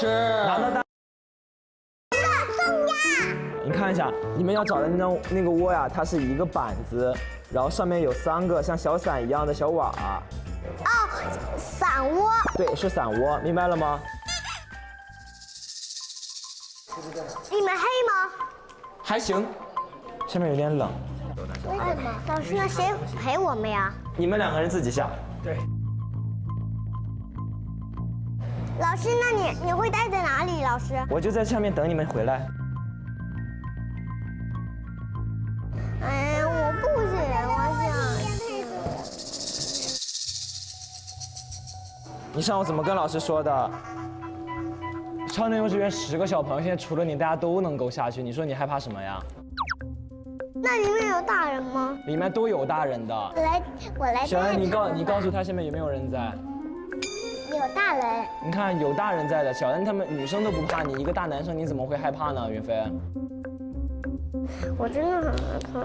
师。拿到大。你看一下，你们要找的那张那个窝呀，它是一个板子，然后上面有三个像小伞一样的小瓦。哦，伞窝。对，是伞窝，明白了吗？里面黑吗？还行，下面有点冷。为什么？老师，那谁陪我们呀？你们两个人自己下。对。老师，那你你会待在哪里？老师？我就在下面等你们回来。哎，我不行，我想。你上午怎么跟老师说的？超能幼稚园十个小朋友，现在除了你，大家都能够下去。你说你害怕什么呀？那里面有大人吗？里面都有大人的。我来，我来。小恩，你告你告诉他下面有没有人在？有大人。你看有大人在的，小恩他们女生都不怕，你一个大男生你怎么会害怕呢？云飞。我真的很害怕。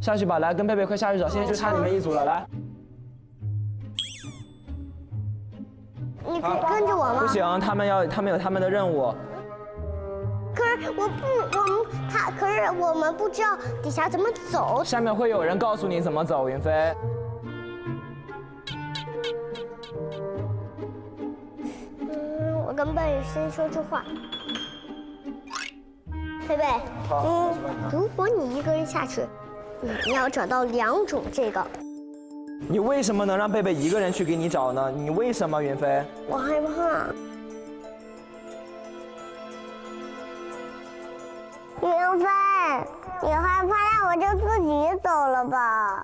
下去吧，来跟贝贝快下去找，现在就差你们一组了，来。你可以跟着我吗？不行，他们要他们有他们的任务。我不，我们他可是我们不知道底下怎么走。下面会有人告诉你怎么走，云飞。嗯，我跟贝贝先说句话。贝贝，嗯，如果你一个人下去，你要找到两种这个。你为什么能让贝贝一个人去给你找呢？你为什么，云飞？我害怕。飞，你害怕，那我就自己走了吧。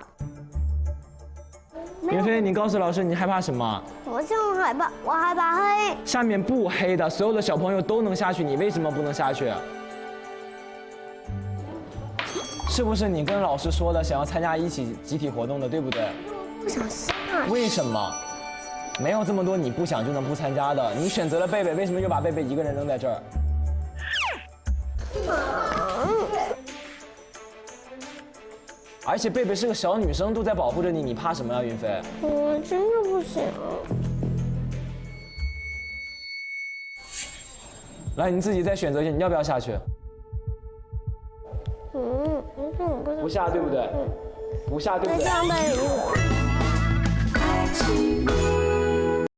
云飞，你告诉老师你害怕什么？我就害怕，我害怕黑。下面不黑的，所有的小朋友都能下去，你为什么不能下去？是不是你跟老师说的，想要参加一起集体活动的，对不对？不想下。为什么？没有这么多你不想就能不参加的。你选择了贝贝，为什么又把贝贝一个人扔在这儿？而且贝贝是个小女生都在保护着你你怕什么啊云飞？我真的不行来你自己再选择一下你要不要下去？不下对不对？不下对不对？对不起